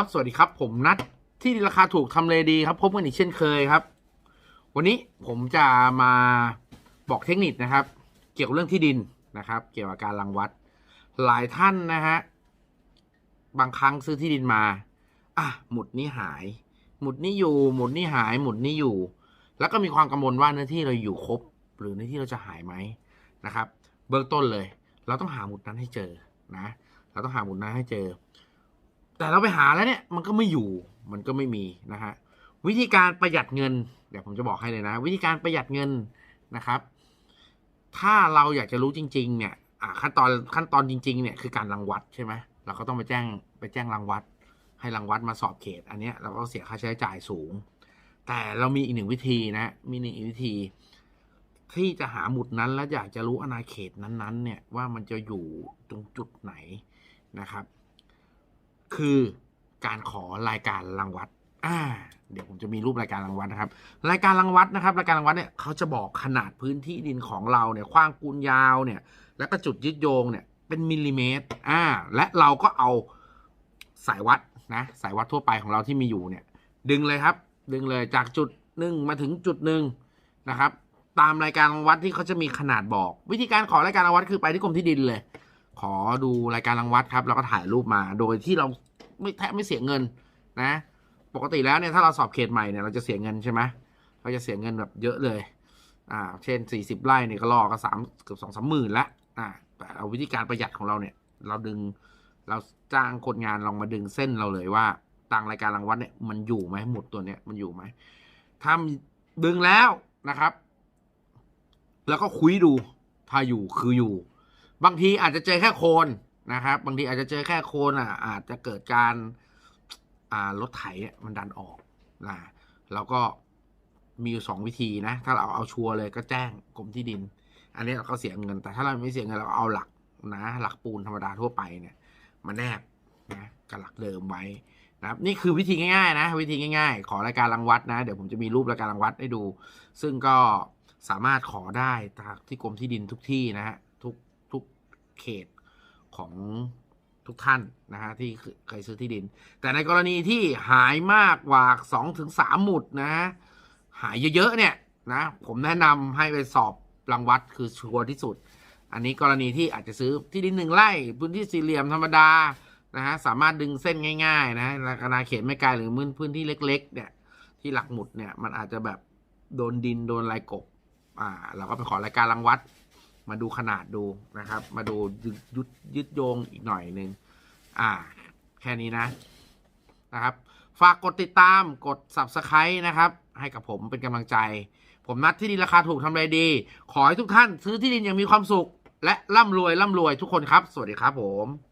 ครับ สวัสดีครับ ผมนัดที่ราคาถูกทำเลดีครับ พบกันอีกเช่นเคยครับ วันนี้ผมจะมาบอกเทคนิคนะครับ เกี่ยวกับเรื่องที่ดินนะครับ เกี่ยวกับการรังวัด หลายท่านนะฮะบางครั้งซื้อที่ดินมา อะหมุดนี้หาย หมุดนี้อยู่ หมุดนี้หาย หมุดนี้อยู่ แล้วก็มีความกังวลว่าเนื้อที่เราอยู่ครบ หรือเนื้อที่เราจะหายไหมนะครับ เบื้องต้นเลย เราต้องหาหมุดนั้นให้เจอนะ เราต้องหาหมุดนั้นให้เจอ แต่เราไปหาแล้วเนี่ยมันก็ไม่อยู่มันก็ไม่มีนะฮะวิธีการประหยัดเงิน เดี๋ยวผมจะบอกให้เลยนะ วิธีการประหยัดเงินนะครับ ถ้าเราอยากจะรู้จริง ๆ เนี่ยขั้นตอนขั้นตอนจริง ๆ เนี่ยคือการรังวัดใช่ไหมเราก็ต้องไปแจ้งไปแจ้งรังวัด ให้รังวัดมาสอบเขต อันนี้เราก็เสียค่าใช้จ่ายสูง แต่เรามีอีกหนึ่งวิธีนะมีหนึ่งวิธี ที่จะหาหมุดนั้นแล้วอยากจะรู้อาณาเขตนั้นๆ เนี่ยว่ามันจะอยู่ตรงจุดไหนนะครับ คือการขอรายการรังวัดอ่าเดี๋ยวผมจะมีรูปรายการรังวัดนะครับ รายการรังวัดนะครับ รายการรังวัดเนี่ยเขาจะบอกขนาดพื้นที่ดินของเราเนี่ยกว้างคูณยาวเนี่ย แล้วก็จุดยึดโยงเนี่ยเป็นมิลลิเมตร อ่า และเราก็เอาสายวัดนะสายวัดทั่วไปของเราที่มีอยู่เนี่ย ดึงเลยครับ ดึงเลยจากจุดหนึ่งมาถึงจุดหนึ่งนะครับ ตามรายการรังวัดที่เขาจะมีขนาดบอก วิธีการขอรายการรังวัดคือไปที่กรมที่ดินเลย ขอดูรายการรังวัดครับ แล้วก็ถ่ายรูปมาโดยที่เราไม่แทบไม่เสียเงินนะ ปกติแล้วเนี่ยถ้าเราสอบเขตใหม่เนี่ยเราจะเสียเงินใช่ไหมเราจะเสียเงินแบบเยอะเลย อ่า เช่น 40 ไร่เนี่ยก็ล่อก็สามเกือบสองสามหมื่นละอ่าแต่เอาวิธีการประหยัดของเราเนี่ย เราดึงเราจ้างคนงานลองมาดึงเส้นเราเลยว่าตังรายการรังวัดเนี่ยมันอยู่ไหมหมุดตัวเนี้ยมันอยู่ไหมถ้าดึงแล้วนะครับ แล้วก็คุยดูถ้าอยู่คืออยู่ บางทีอาจจะเจอแค่โคนนะครับ บางทีอาจจะเจอแค่โคนอะอาจจะเกิดการอ่ารถไถมันดันออกนะแล้วก็มีอยู่สองวิธีนะ ถ้าเราเอาชัวร์เลยก็แจ้งกรมที่ดิน อันนี้เราก็เสียเงิน แต่ถ้าเราไม่เสียเงินเราก็เอาหลักนะ หลักปูนธรรมดาทั่วไปเนี่ยมาแนบนะกับหลักเดิมไว้นะครับนี่คือวิธีง่ายๆนะ วิธีง่ายๆ ขอรายการรังวัดนะ เดี๋ยวผมจะมีรูปรายการรังวัดให้ดู ซึ่งก็สามารถขอได้ทางที่กรมที่ดินทุกที่นะฮะทุก เขตของทุกท่านนะฮะที่เคยซื้อที่ดิน แต่ในกรณีที่หายมากกว่าสองถึงสามหมุดนะฮะหายเยอะๆเนี่ยนะผมแนะนำให้ไปสอบรังวัดคือชัวร์ที่สุด อันนี้กรณีที่อาจจะซื้อที่ดินหนึ่งไร่พื้นที่สี่เหลี่ยมธรรมดานะฮะสามารถดึงเส้นง่าย ๆ นะอาณาเขตไม่ไกลหรือพื้นพื้นที่เล็ก ๆ เนี่ย ที่หลักหมุดเนี่ยมันอาจจะแบบโดนดินโดนลายกบอ่าเราก็ไปขอรายการรังวัด มาดูขนาดดูนะครับ มาดูยึดยึดยึดโยงอีกหน่อยหนึ่งอ่า แค่นี้นะนะครับ ฝากกดติดตามกด subscribe นะครับ ให้กับผมเป็นกำลังใจ ผมนัดที่ดินราคาถูกทำไรดี ขอให้ทุกท่านซื้อที่ดินอย่างมีความสุข และร่ำรวยร่ำรวยทุกคนครับ สวัสดีครับผม